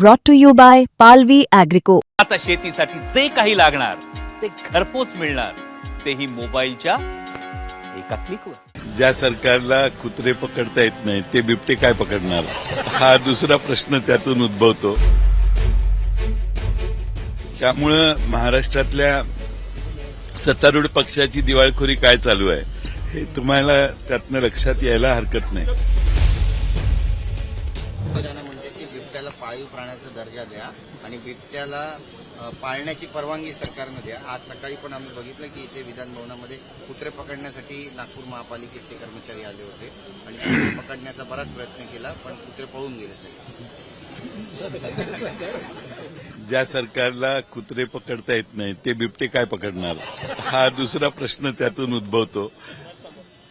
brought to you by Palvi Agrico. आता शेतीसाठी जे काही लागणार ते घरपोच मिळणार. तेही मोबाईलच्या एका क्लिकवर ज्या सरकारला कुत्रे पकडता येत नाही ते बिबटे काय पकडणार? हा दुसरा प्रश्न त्यातून उद्भवतो. त्यामुळं महाराष्ट्रातल्या सत्तारूढ पक्षाची दिवाळखोरी काय चालू आहे हे तुम्हाला त्यातनं लक्षात यायला हरकत नाही. बिबट्याला पाळीव प्राण्याचा दर्जा द्या आणि बिबट्याला पाळण्याची परवानगी सरकारनं द्या. आज सकाळी पण आम्ही बघितलं की इथे विधानभवनामध्ये कुत्रे पकडण्यासाठी नागपूर महापालिकेचे कर्मचारी आले होते आणि कुत्रे पकडण्याचा बराच प्रयत्न केला पण कुत्रे पळून गेले सगळे. ज्या सरकारला कुत्रे पकडता येत नाही ते बिबटे काय पकडणार? हा दुसरा प्रश्न त्यातून उद्भवतो.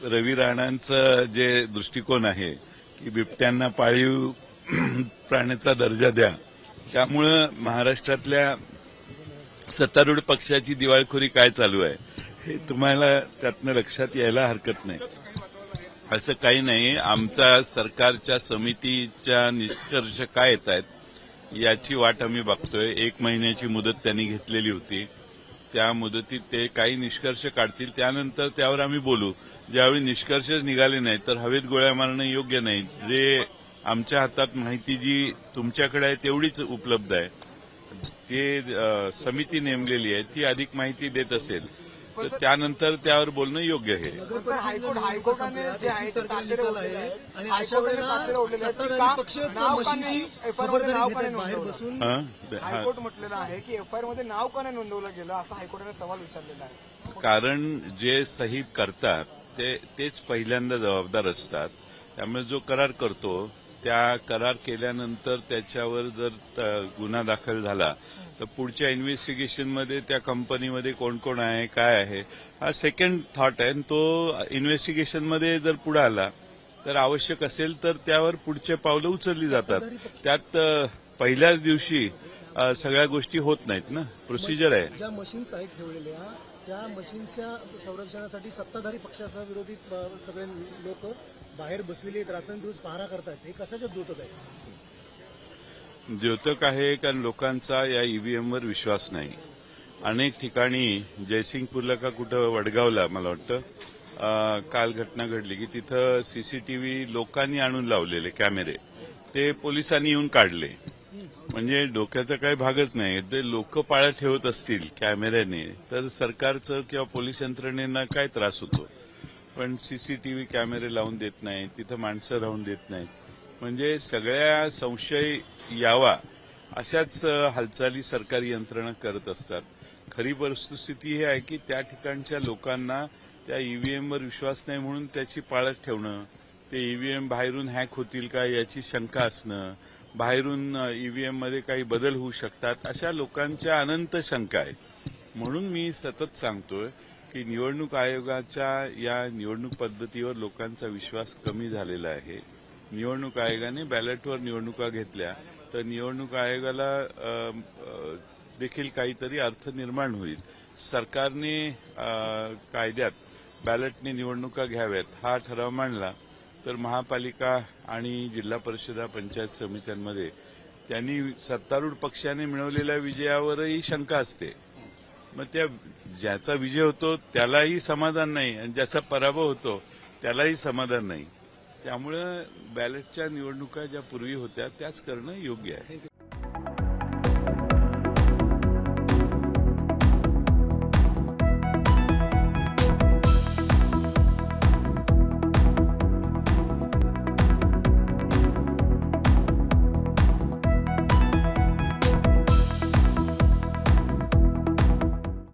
रवी राणांचं जे दृष्टिकोन आहे की बिबट्यांना पाळीव प्राण्याचा दर्जा द्या. त्यामुळं महाराष्ट्रातल्या सत्तारूढ पक्षाची दिवाळखोरी काय चालू आहे हे तुम्हाला त्यातनं लक्षात यायला हरकत नाही. असं काही नाही आमच्या सरकारच्या समितीच्या निष्कर्ष काय येत आहेत याची वाट आम्ही बघतोय. एक महिन्याची मुदत त्यांनी घेतलेली होती. त्या मुदतीत ते काही निष्कर्ष काढतील. त्यानंतर त्यावर आम्ही बोलू. ज्यावेळी निष्कर्षच निघाले नाही तर हवेत गोळ्या मारणं योग्य नाही. जे आमच्या हातात माहिती जी तुमच्याकडे आहे तेवढीच उपलब्ध आहे. ते समिती नेमलेली आहे ती अधिक माहिती देत असेल तर त्यानंतर त्यावर बोलणं योग्य आहे. हायकोर्ट म्हटलेलं आहे की एफआयआरमध्ये नाव का नाही नोंदवलं गेलं असा हायकोर्टाने सवाल विचारलेला आहे. कारण जे सही करतात ते तेच पहिल्यांदा जबाबदार असतात. त्यामुळे जो करार करतो त्या करार केल्यानंतर त्याच्यावर जर गुन्हा दाखल झाला तर पुढच्या इन्व्हेस्टिगेशनमध्ये त्या कंपनीमध्ये कोण कोण आहे काय आहे हा सेकंड थॉट आहे. आणि तो इन्व्हेस्टिगेशनमध्ये जर पुढे आला तर आवश्यक असेल तर त्यावर पुढचे पावलं उचलली जातात. त्यात पहिल्याच दिवशी सगळ्या गोष्टी होत नाहीत ना. प्रोसिजर आहे. ज्या मशीन्स आहेत ठेवलेल्या त्या मशीन्सच्या संरक्षणासाठी सत्ताधारी पक्षासह विरोधी सगळे लोक बाहेर बसलेले आहेत रात्रंदिवस पहारा करतात हे कशाच्या द्योतक आहे? द्योतक आहे कारण लोकांचा या ईव्हीएमवर विश्वास नाही? अनेक ठिकाणी जयसिंगपूरला का कुठं वडगावला मला वाटतं काल घटना घडली की तिथं सीसीटीव्ही लोकांनी आणून लावलेले कॅमेरे. ते पोलिसांनी येऊन काढले. म्हणजे डोक्याचा काही भागच नाही. ते लोक पाळत ठेवत असतील कॅमेऱ्याने तर सरकारचं किंवा पोलीस यंत्रणेना काय त्रास होतो? पण सीसीटीव्ही कॅमेरे लावून देत नाही तिथं माणसं राहून देत नाहीत. म्हणजे सगळ्या संशय यावा अशाच हालचाली सरकारी यंत्रणा करत असतात. खरी वस्तुस्थिती ही आहे की त्या ठिकाणच्या लोकांना त्या ईव्हीएमवर विश्वास नाही म्हणून त्याची पाळत ठेवणं ते ईव्हीएम बाहेरून हॅक होतील का याची शंका असणं बाहेरून ईव्हीएममध्ये काही बदल होऊ शकतात अशा लोकांच्या अनंत शंका आहेत. म्हणून मी सतत सांगतोय की निवडणूक आयोगाच्या या निवडणूक पद्धतीवर लोकांचा विश्वास कमी झालेला आहे. निवडणूक आयोगाने बॅलेटवर निवडणुका घेतल्या तर निवडणूक आयोगाला देखील काहीतरी अर्थ निर्माण होईल. सरकारने कायद्यात बॅलेटने निवडणुका घ्याव्यात हा ठराव मांडला तर महापालिका आणि जिल्हा परिषदा पंचायत समित्यांमध्ये त्यांनी सत्तारूढ पक्षाने मिळवलेल्या विजयावरही शंका असते. मग त्या ज्याचा विजय होतो त्यालाही समाधान नाही. आणि ज्याचा पराभव होतो त्यालाही समाधान नाही. त्यामुळं बॅलेटच्या निवडणुका ज्या पूर्वी होत्या त्याच करणं योग्य आहे.